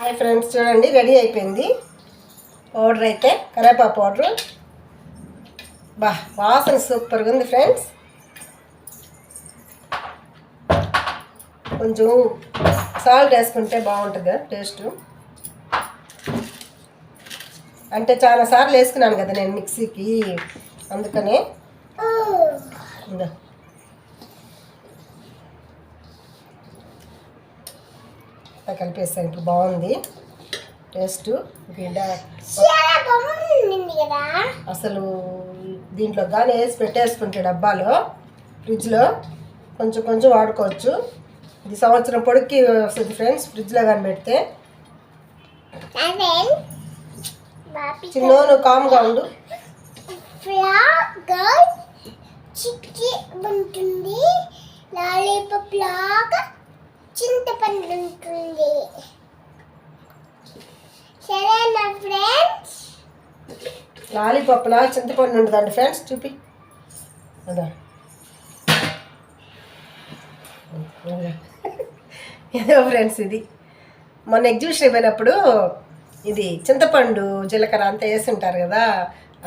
Hi friends చూడండి ready అయిపోయింది. Powder అయితే కరేపా పౌడర్. బా వాసన సూపర్గా ఉంది ఫ్రెండ్స్. కొంచెం సాల్ట్ వేసుకుంటే బాగుంటుంది టేస్ట్ అంటే చాలా సార్లు వేసుకున్నాను కదా నేను మిక్సీకి అందుకనే. ఇందా. ఇప్పుడు బాగుంది. టేస్ట్. అసలు దీంట్లో కానీ వేసి పెట్టేసుకుంటే డబ్బాలో ఫ్రిడ్జ్లో కొంచెం కొంచెం వాడుకోవచ్చు. ఇది సంవత్సరం పొడికి వస్తుంది ఫ్రెండ్స్ ఫ్రిడ్జ్లో కానీ పెడితే. చిన్న నువ్వు కామ్గా ఉండు. చిక్కి ఉంటుంది. లాలీపాప్ లాగా చింతపండు ఉంటుంది సరేనా ఫ్రెండ్స్. లాలీపప్పులా చింతపండు ఉంటుందండి ఫ్రెండ్స్ చూపి. అదా. ఏదో ఫ్రెండ్స్ ఇది. మొన్న ఎగ్జిబిషన్ అయిపోయినప్పుడు ఇది చింతపండు జీలకర్ర అంతా వేసి ఉంటారు కదా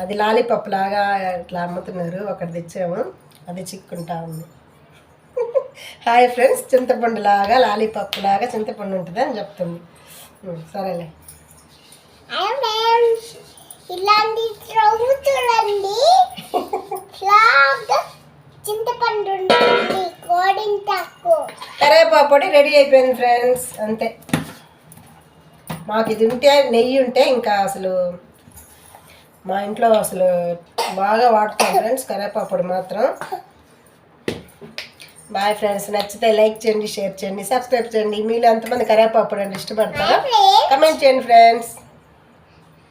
అది లాలీపప్ లాగా ఇట్లా అమ్ముతున్నారు ఒకటి తెచ్చాము అది చిక్కుంటా ఉంది. హాయ్ ఫ్రెండ్స్ చింతపండు లాగా లాలీపప్ లాగా చింతపండు ఉంటుంది అని చెప్తుంది సరేలే ఇలాంటి స్టవ్ చూడండి. చింతపండు కరేపాపొడి రెడీ అయిపోయింది ఫ్రెండ్స్ అంతే. మాకు ఇది ఉంటే నెయ్యి ఉంటే ఇంకా అసలు మా ఇంట్లో అసలు బాగా వాడుతాం ఫ్రెండ్స్ కరేపాపొడి మాత్రం. బాయ్ ఫ్రెండ్స్ నచ్చితే లైక్ చేయండి షేర్ చేయండి సబ్స్క్రైబ్ చేయండి. మీలో ఎంతమంది కరేపాపొడి అంటే ఇష్టపడతారా కమెంట్ చేయండి ఫ్రెండ్స్.